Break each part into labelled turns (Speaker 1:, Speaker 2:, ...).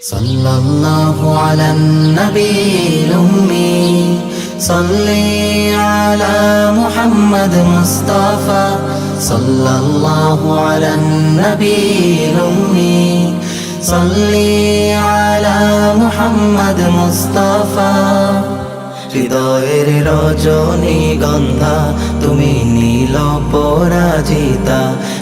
Speaker 1: صلى الله على النبي الأمي صل على محمد مصطفى صلى الله على النبي الأمي صل على محمد مصطفى হৃদয়ের রজনী গন্ধা তুমি নীল পরাজিতা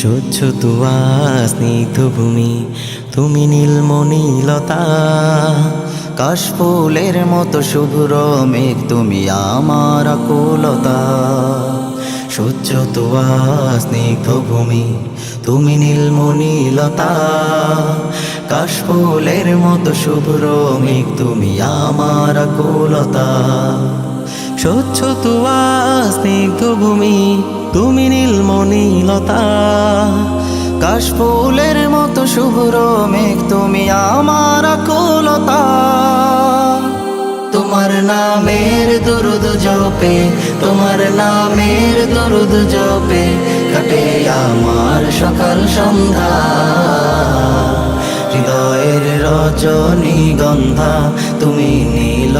Speaker 1: স্বচ্ছ তুয়া স্নিগ্ধ ভূমি, তুমি নীলমণিলতা কাশফুলের মতো শুভ্র মেঘ, তুমি আমার আকুলতা। স্বচ্ছ তুয়া স্নিগ্ধ ভূমি, তুমি নীলমণিলতা কাশফুলের মতো শুভ্র মেঘ, তুমি আমার আকুলতা। স্বচ্ছ তুয়া ভূমি, তুমি নীলমণিলতা কাশফুলের মতো শুভ্র মেঘ, তুমি আমার আকুলতা। তোমার নামের দরুদ জপে, তোমার নামের দরুদ জপে, কাটে আমার সকাল সন্ধ্যা। হৃদয়ের রজনী গন্ধা তুমি নীল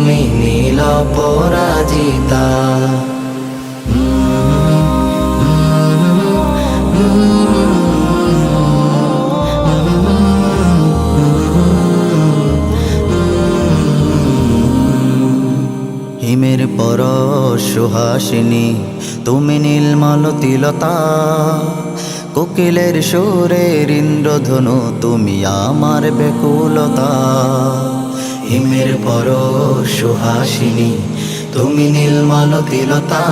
Speaker 1: তুমি নীল পরাজিতা। হিমের পর সুহাসিনী তুমি নীলমালতিলতা কোকিলের সুরের ইন্দ্রধনু তুমি আমার বেকুলতা হিমের পর সুহাসিনী, তুমি নীলমালতিলতা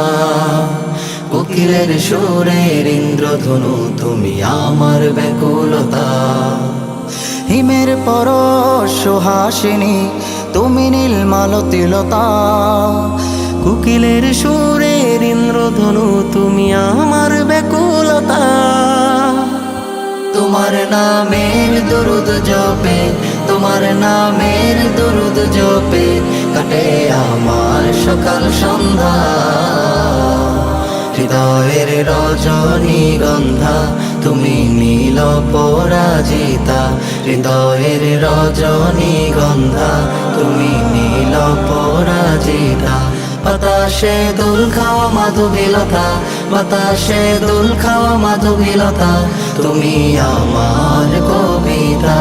Speaker 1: কোকিলের সুরের ইন্দ্রধনু, তুমি আমার বেকুলতা হিমের পর সুহাসিনী, তুমি নীলমালতিলতা কুকিলের সুরের ইন্দ্রধনু, তুমি আমার বেকুলতা তোমার নামের দরুদ জপে তোমার নামের দরুদ জপে কাটে আমার সকাল সন্ধ্যা। হৃদয়ের রজনী গন্ধা, তুমি নীল পরাজিতা। হৃদয়ের রজনী গন্ধা, তুমি নীল পরাজিতা। বাতাসে দোল খাওয়া মাধুবিলতা, বাতাসে দোল খাওয়া মাধুবিলতা, তুমি আমার কবিতা।